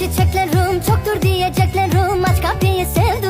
Çiçeklerim çoktur diyeceklerim. Aç kapıyı sevdim